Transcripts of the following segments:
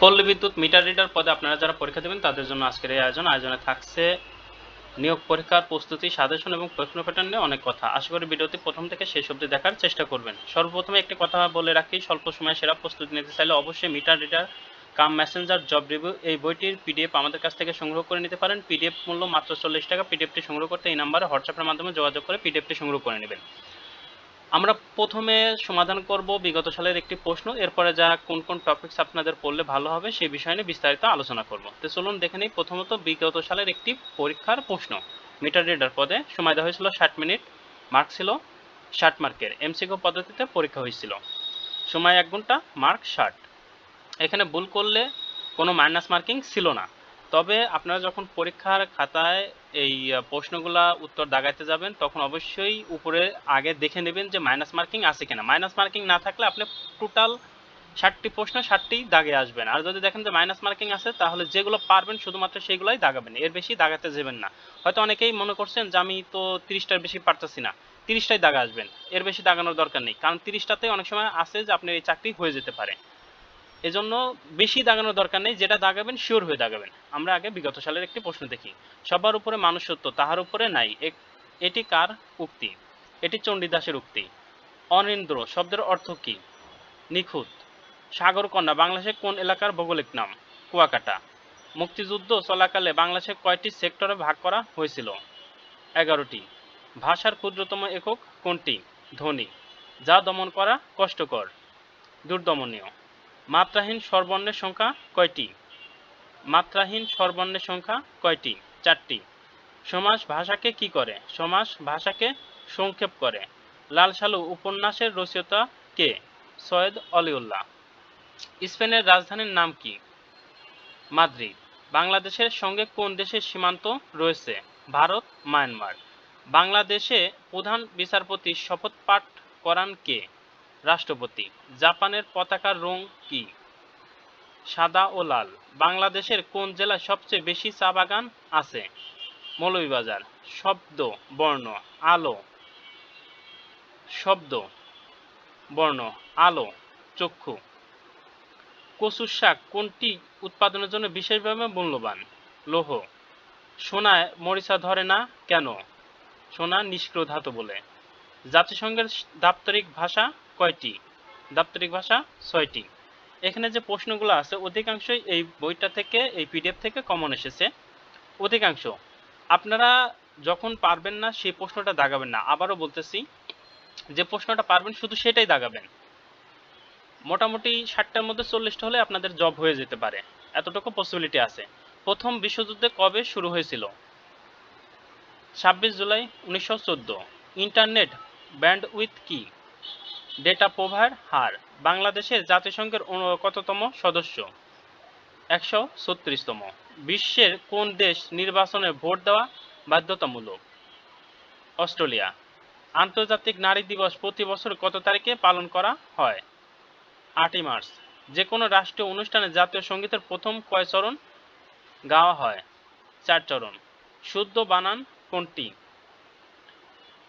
পল্লী বিদ্যুৎ meter reader পদে আপনারা যারা পরীক্ষা দেবেন, তাদের জন্য আজকের এই আয়োজন। আয়োজনে থাকছে নিয়োগ পরীক্ষার প্রস্তুতি, সাজেশন এবং প্রশ্ন প্যাটার্ন নিয়ে অনেক কথা। আশা করি ভিডিওটি প্রথম থেকে শেষ অবধি দেখার চেষ্টা করবেন। সর্বপ্রথমে একটি কথা বলে রাখি, স্বল্প সময়ে সেরা প্রস্তুতি নিতে চাইলে অবশ্যই meter reader, cum messenger, job review এই বইটির পিডিএফ আমাদের কাছ থেকে সংগ্রহ করে নিতে পারেন। পিডিএফ মূল্য মাত্র চল্লিশ টাকা। পিডিএফটি সংগ্রহ করতে এই নাম্বারে হোয়াটসঅ্যাপের মাধ্যমে যোগাযোগ করে পিডিএফটি সংগ্রহ করে নেবেন। আমরা প্রথমে সমাধান করব বিগত সালের একটি প্রশ্ন, এরপরে যা কোন কোন টপিকস আপনাদের পড়লে ভালো হবে সেই বিষয় নিয়ে বিস্তারিত আলোচনা করব। তো চলুন দেখে নিই, প্রথমত বিগত সালের একটি পরীক্ষার প্রশ্ন। মিটার রিডার পদে সময় দেওয়া হয়েছিল ষাট মিনিট মার্ক ছিল ষাট মার্কের এমসিকিউ পদ্ধতিতে পরীক্ষা হয়েছিল। সময় এক ঘণ্টা মার্ক ষাট। এখানে ভুল করলে কোনো মাইনাস মার্কিং ছিল না। তবে আপনারা যখন পরীক্ষার খাতায় এই প্রশ্নগুলা উত্তর দাগাইতে যাবেন, তখন অবশ্যই উপরে আগে দেখে নেবেন যে মাইনাস মার্কিং আছে কিনা। মাইনাস মার্কিং না থাকলে আপনি টোটাল ষাটটি প্রশ্ন ষাটটি দাগে আসবেন। আর যদি দেখেন যে মাইনাস মার্কিং আছে, তাহলে যেগুলো পারবেন শুধুমাত্র সেগুলোই দাগাবেন এর বেশি দাগাতে যাবেন না। হয়তো অনেকেই মনে করছেন যে আমি তো তিরিশটার বেশি পারতেছি না, তিরিশটাই দাগা আসবেন। এর বেশি দাগানোর দরকার নেই। কারণ তিরিশটাতে অনেক সময় আছে যে আপনার এই চাকরি হয়ে যেতে পারে। এজন্য বেশি দাগানোর দরকার নেই, যেটা দাগাবেন শিওর হয়ে দাগাবেন। আমরা আগে বিগত সালের একটি প্রশ্ন দেখি, সবার উপরে মানুষ সত্য তাহার উপরে নাই এটি কার উক্তি? এটি চণ্ডীদাসের উক্তি। অনিন্দ্র, শব্দের অর্থ কি? নিখুঁত। সাগরকন্যা, বাংলাদেশের কোন এলাকার ভৌগোলিক নাম? কুয়াকাটা। মুক্তিযুদ্ধ চলাকালে বাংলাদেশে কয়টি সেক্টরে ভাগ করা হয়েছিল? এগারোটি। ভাষার ক্ষুদ্রতম একক কোনটি? ধ্বনি, যা দমন করা কষ্টকর, দুর্দমনীয়। মাত্রাহীন স্বরবর্ণের সংখ্যা কয়টি? মাত্রাহীন স্বরবর্ণের সংখ্যা কয়টি? চারটি। সমাজ ভাষাকে কি করে? সমাজ ভাষাকে সংক্ষেপ করে। লাল সালু উপন্যাসের রচয়িতা কে? সৈয়দ অলিউল্লাহ। স্পেনের রাজধানীর নাম কি? মাদ্রিদ। বাংলাদেশের সঙ্গে কোন দেশের সীমান্ত রয়েছে? ভারত, মায়ানমার। বাংলাদেশে প্রধান বিচারপতি শপথ পাঠ করান কে? রাষ্ট্রপতি। জাপানের পতাকার রং কি? সাদা ও লাল। বাংলাদেশের কোন জেলায় সবচেয়ে বেশি চা বাগান আছে? মৌলভীবাজার। শব্দ, বর্ণ, আলো। শব্দ, বর্ণ, আলো, চক্ষু। কচুর শাক কোনটি উৎপাদনের জন্য বিশেষভাবে মূল্যবান? লৌহ। সোনায় মরিচা ধরে না কেন? সোনা নিষ্ক্রিয় ধাতু বলে। জাতিসংঘের দাপ্তরিক ভাষা কয়টি? দাপ্তরিক ভাষা ছয়টি। এখানে যে প্রশ্নগুলো আছে, অধিকাংশই এই বইটা থেকে, এই পিডিএফ থেকে কমন এসেছে। অধিকাংশ। আপনারা যখন পারবেন না, সেই প্রশ্নটা দাগাবেন না। আবারও বলতেছি, যে প্রশ্নটা পারবেন, শুধু সেটাই দাগাবেন। মোটামুটি ষাটটার মধ্যে চল্লিশটা হলে আপনাদের জব হয়ে যেতে পারে। এতটুকু পসিবিলিটি আছে। প্রথম বিশ্বযুদ্ধে কবে শুরু হয়েছিল? ছাব্বিশ জুলাই উনিশশো চোদ্দ। ইন্টারনেট ব্যান্ডউইথ কি? ডেটা প্রভার হার, বাংলাদেশের জাতিসংঘের কততম সদস্য, একশো ছত্রিশতম। বিশ্বের কোন দেশ নির্বাচনে ভোট দেওয়া বাধ্যতামূলক? অস্ট্রেলিয়া। আন্তর্জাতিক নারী দিবস প্রতি বছর কত তারিখে পালন করা হয়? আটই মার্চ। যে কোনো রাষ্ট্রীয় অনুষ্ঠানে জাতীয় সঙ্গীতের প্রথম কয় চরণ গাওয়া হয়? চার চরণ। শুদ্ধ বানান কোনটি?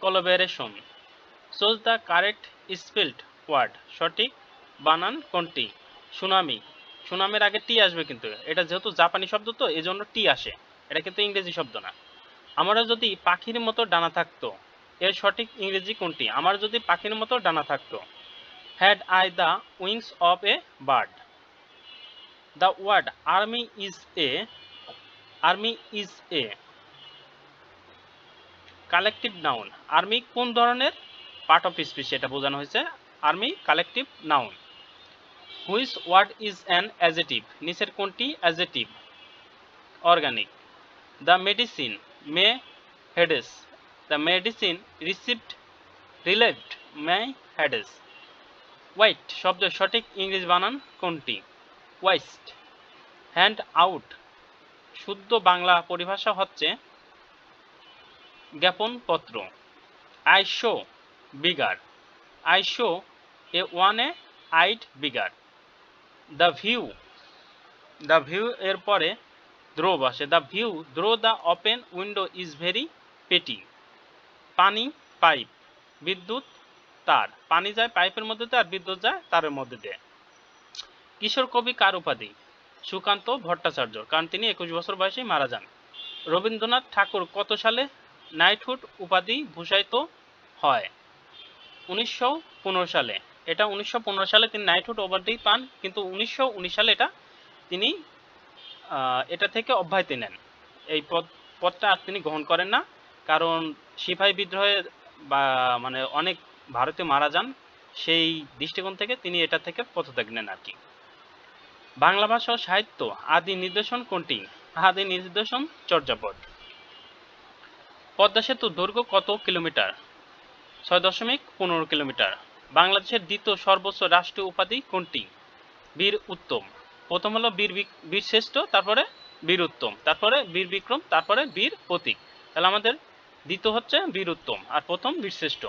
Collaboration choose the correct spelled word সঠিক, বানান কোনটি? সুনামি। সুনামের আগে টি আসবে কিন্তু। এটা যেহেতু জাপানি শব্দ তো এই জন্য টি আসে। এটা কিন্তু ইংরেজি শব্দ না। আমরা যদি পাখির মতো ডানা থাকতো, এর সঠিক ইংরেজি কোনটি? আমার যদি পাখির মতো ডানা থাকতো had I the wings of a bird the word army is a army is a collective noun army কোন ধরনের? পার্ট অফ স্পিচ এটা বোঝানো হয়েছে army collective noun which word is an adjective নিচের কোনটি adjective organic the medicine may heads the medicine received relieved may heads white শব্দের সঠিক, ইংরেজি বানান কোনটি ওয়াইস্ট হ্যান্ড আউট শুদ্ধ বাংলা পরিভাষা হচ্ছে, জ্ঞাপনপত্র I show show a one a eight bigger. The view the view এর পরে দ্রো বসে the view through the open window is very pretty পানি পাইপ বিদ্যুৎ, তার। পানি যায় পাইপের মধ্যে দিয়ে আর বিদ্যুৎ যায় তারের মধ্যে দিয়ে। কিশোর কবি কার উপাধি? সুকান্ত ভট্টাচার্য, কারণ তিনি একুশ বছর বয়সেই মারা যান। রবীন্দ্রনাথ ঠাকুর কত সালে নাইটহুড উপাধি ভূষায়িত হয়? উনিশশো পনেরো সালে। এটা উনিশশো পনেরো সালে তিনি নাইটহুড উপাধি পান, কিন্তু উনিশশো উনিশ সালে এটা তিনি এটা থেকে অব্যাহতি নেন। এই পদ, পদটা আর তিনি গ্রহণ করেন না, কারণ সিপাহী বিদ্রোহে বা মানে অনেক ভারতীয় মারা যান, সেই দৃষ্টিকোণ থেকে তিনি এটা থেকে পদত্যাগ নেন আর কি। বাংলা ভাষা সাহিত্য, আদি নির্দেশন কোনটি? আদি নির্দেশন চর্যাপদ। পদ্মা সেতুর দৈর্ঘ্য কত কিলোমিটার? ছয় দশমিক পনেরো কিলোমিটার। বাংলাদেশের দ্বিতীয় সর্বোচ্চ রাষ্ট্রীয় উপাধি কোনটি? বীর উত্তম। প্রথম হলো বীর বিক- বীর শ্রেষ্ঠ, তারপরে বীর উত্তম, তারপরে বীর বিক্রম, তারপরে বীর প্রতীক। তাহলে আমাদের দ্বিতীয় হচ্ছে বীর উত্তম আর প্রথম বীর শ্রেষ্ঠ।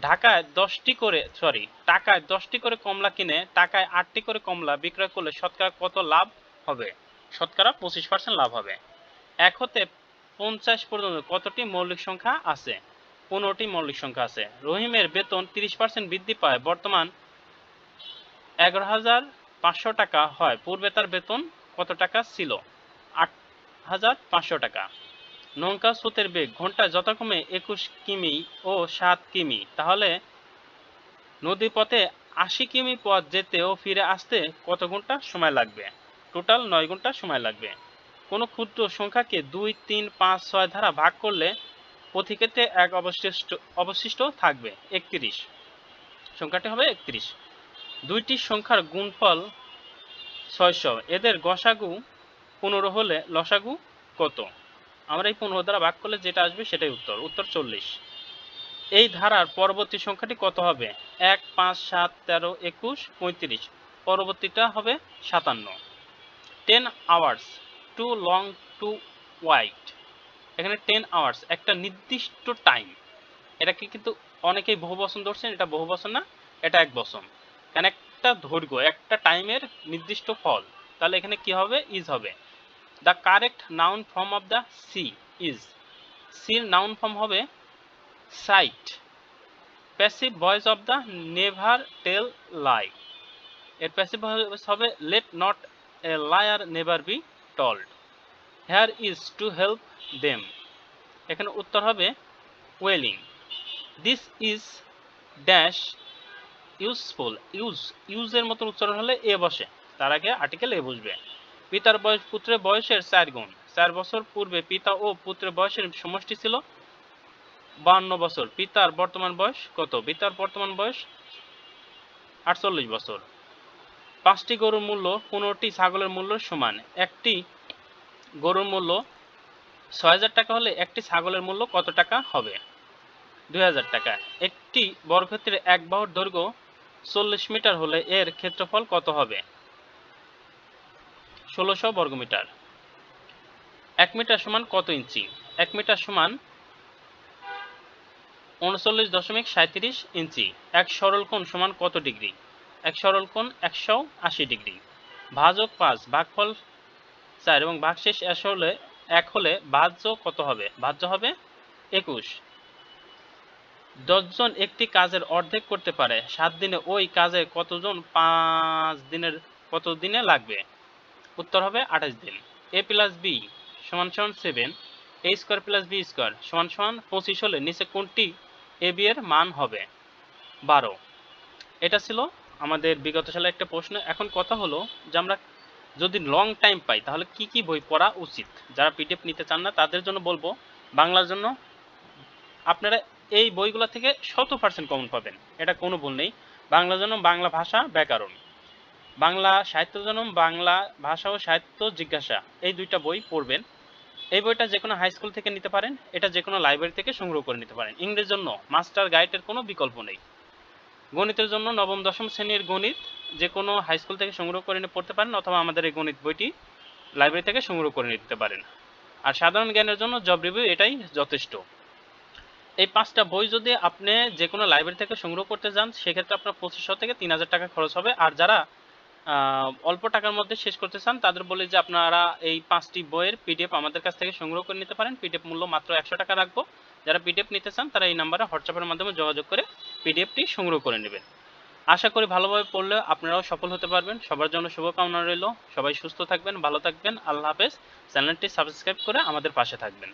ঢাকায় দশটি করে সরি টাকায় দশটি করে কমলা কিনে, টাকায় আটটি করে কমলা বিক্রয় করলে শতকরা কত লাভ হবে? শতকরা পঁচিশ পার্সেন্ট লাভ হবে। এক হতে পঞ্চাশ পর্যন্ত কতটি মৌলিক সংখ্যা আছে? পনেরোটি মৌলিক সংখ্যা আছে। রহিমের বেতন তিরিশ পার্সেন্ট বৃদ্ধি পায়, বর্তমান এগারো হাজার পাঁচশো টাকা হয়। পূর্বে তার বেতন কত টাকা ছিল? আট হাজার পাঁচশো টাকা। নৌকা, স্রোতের বেগ ঘন্টায় যথাক্রমে একুশ কিমি ও সাত কিমি। তাহলে নদীপথে আশি কিমি পথ যেতে ও ফিরে আসতে কত ঘণ্টা সময় লাগবে? টোটাল নয় ঘণ্টা সময় লাগবে। কোনো ক্ষুদ্র সংখ্যাকে দুই, তিন, পাঁচ, ছয় ধারা ভাগ করলে ক্ষেত্রে এক অবশিষ্ট অবশিষ্ট থাকবে, একত্রিশ। সংখ্যাটি হবে একত্রিশ। দুইটি সংখ্যার গুণফল ছয়শো। এদের গসাগু পনেরো হলে লসাগু কত? আমরা এই পনেরো দ্বারা ভাগ করলে যেটা আসবে সেটাই উত্তর। উত্তর চল্লিশ। এই ধারার পরবর্তী সংখ্যাটি কত হবে? এক, পাঁচ, সাত, তেরো, একুশ, পঁয়ত্রিশ। পরবর্তীটা হবে সাতান্ন। Ten hours too long to wait এখানে টেন আওয়ার্স একটা নির্দিষ্ট টাইম এটাকে কিন্তু অনেকেই বহু বসন ধরছেন, এটা বহু বসন না, এটা এক বসন কারণ একটা দৈর্ঘ্য, একটা টাইমের নির্দিষ্ট ফল। তাহলে এখানে কি হবে? ইজ হবে। The correct noun form of the C is sir noun form হবে sight passive voice of the never tell lie এর প্যাসিভ ভয়েস হবে let not a liar never be told here is to help them এখানে উত্তর হবে wailing this is dash useful use ইউজের মতন উচ্চারণ হলে এ বসে। তার আগে আর্টিকেল এ বসবে। পিতার বয়স, পুত্রের বয়সের চার গুণ। চার বছর পূর্বে পিতা ও পুত্রের বয়সের সমষ্টি ছিল বান্ন বছর। পিতার বর্তমান বয়স কত? পিতার বর্তমান বয়স আটচল্লিশ বছর। পাঁচটি গরুর মূল্য পনেরোটি ছাগলের মূল্য সমান। একটি গরুর মূল্য ছয় হাজার টাকা হলে একটি ছাগলের মূল্য কত টাকা হবে? দুই হাজার টাকা। একটি বর্গক্ষেত্রে এক বাহুর দৈর্ঘ্য চল্লিশ মিটার হলে এর ক্ষেত্রফল কত হবে? ষোলোশো বর্গমিটার এক মিটার সমান কত ইঞ্চি? এক মিটার সমান উনচল্লিশ দশমিক সাঁত্রিশ ইঞ্চি। এক সরল কোণ সমান কত ডিগ্রি? এক সরল কোণ একশো আশি ডিগ্রি। ভাজক পাঁচ, ভাগফল চার এবং ভাগশেষ এক হলে এক হলে ভাজ্য কত হবে? ভাজ্য হবে একুশ। দশজন একটি কাজের অর্ধেক করতে পারে। সাত দিনে ওই কাজে কতজন? পাঁচ দিনের কত দিনে লাগবে? উত্তর হবে আঠাশ দিন। এ প্লাস বি সমান সমান seven a square plus b square সমান সমান পঁচিশ হলে নিচে কোনটি এ, বি এর মান হবে? বারো। এটা ছিল আমাদের বিগত সালে একটা প্রশ্ন। এখন কথা হলো যে আমরা যদি লং টাইম পাই, তাহলে কি কি বই পড়া উচিত? যারা পিডিএফ নিতে চান না, তাদের জন্য বলব, বাংলার জন্য আপনারা এই বইগুলো থেকে শত পার্সেন্ট কমন পাবেন। এটা কোনো ভুল নেই। বাংলার জন্য বাংলা ভাষা ব্যাকরণ। বাংলা সাহিত্য জন্য বাংলা ভাষা ও সাহিত্য জিজ্ঞাসা, এই দুইটা বই পড়বেন। এই বইটা যে কোনো হাই স্কুল থেকে নিতে পারেন, এটা যে কোনো লাইব্রেরি থেকে সংগ্রহ করে নিতে পারেন। ইংরেজির জন্য মাস্টার গাইডের কোনো বিকল্প নেই। গণিতের জন্য নবম, দশম শ্রেণির গণিত যে কোনো হাই স্কুল থেকে সংগ্রহ করে নিয়ে পড়তে পারেন অথবা আমাদের এই গণিত বইটি লাইব্রেরি থেকে সংগ্রহ করে নিতে পারেন। আর সাধারণ জ্ঞানের জন্য জব রিভিউ এটাই যথেষ্ট। এই পাঁচটা বই যদি আপনি যে কোনো লাইব্রেরি থেকে সংগ্রহ করতে যান, সেক্ষেত্রে আপনার পঁচিশশো থেকে তিন হাজার টাকা খরচ হবে। আর যারা অল্প টাকার মধ্যে শেষ করতে চান, তাদের বলি যে আপনারা এই পাঁচটি বইয়ের পিডিএফ আমাদের কাছ থেকে সংগ্রহ করে নিতে পারেন। পিডিএফ মূল্য মাত্র একশো টাকা রাখব। যারা পিডিএফ নিতে চান, তারা এই নাম্বারে হোয়াটসঅ্যাপের মাধ্যমে যোগাযোগ করে পিডিএফটি সংগ্রহ করে নেবেন। আশা করি ভালোভাবে পড়লে আপনারাও সফল হতে পারবেন। সবার জন্য শুভকামনা রইল। সবাই সুস্থ থাকবেন, ভালো থাকবেন। আল্লাহ হাফেজ। চ্যানেলটি সাবস্ক্রাইব করে আমাদের পাশে থাকবেন।